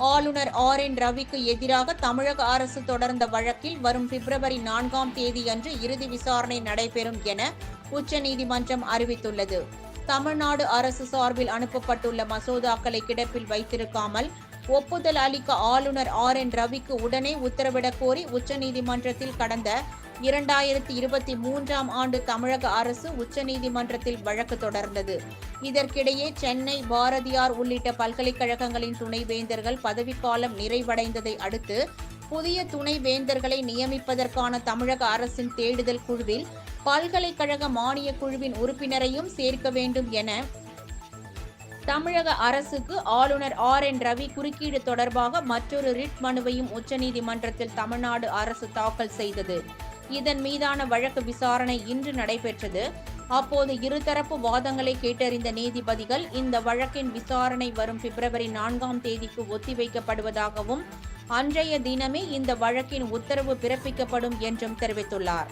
ஆளுநர் R N ரவிக்கு எதிராக தமிழக அரசு தொடர்ந்த வழக்கில் வரும் பிப்ரவரி நான்காம் தேதியன்று இறுதி விசாரணை நடைபெறும் என உச்சநீதிமன்றம் அறிவித்துள்ளது. தமிழ்நாடு அரசு சார்பில் அனுப்பப்பட்டுள்ள மசோதாக்களை கிடப்பில் வைத்திருக்காமல் ஒப்புதல் அளிக்க ஆளுநர் ஆர் என் ரவிக்கு உடனே உத்தரவிடக் கோரி உச்சநீதிமன்றத்தில் கடந்த இரண்டாயிரத்தி இருபத்தி மூன்றாம் ஆண்டு தமிழக அரசு உச்சநீதிமன்றத்தில் வழக்கு தொடர்ந்தது. இதற்கிடையே சென்னை பாரதியார் உள்ளிட்ட பல்கலைக்கழகங்களின் துணைவேந்தர்கள் பதவிக்காலம் நிறைவடைந்ததை அடுத்து புதிய துணை வேந்தர்களை நியமிப்பதற்கான தமிழக அரசின் தேடுதல் குழுவில் பல்கலைக்கழக மானியக் குழுவின் உறுப்பினரையும் சேர்க்க வேண்டும் என தமிழக அரசுக்கு ஆளுநர் ஆர் என் ரவி குறுக்கீடு தொடர்பாக மற்றொரு ரிட் மனுவையும் உச்சநீதிமன்றத்தில் தமிழ்நாடு அரசு தாக்கல் செய்தது. இதன் மீதான வழக்கு விசாரணை இன்று நடைபெற்றது. அப்போது இருதரப்பு வாதங்களை கேட்டறிந்த நீதிபதிகள் இந்த வழக்கின் விசாரணை வரும் பிப்ரவரி நான்காம் தேதிக்கு ஒத்திவைக்கப்படுவதாகவும் அன்றைய தினமே இந்த வழக்கின் உத்தரவு பிறப்பிக்கப்படும் என்றும் தெரிவித்துள்ளார்.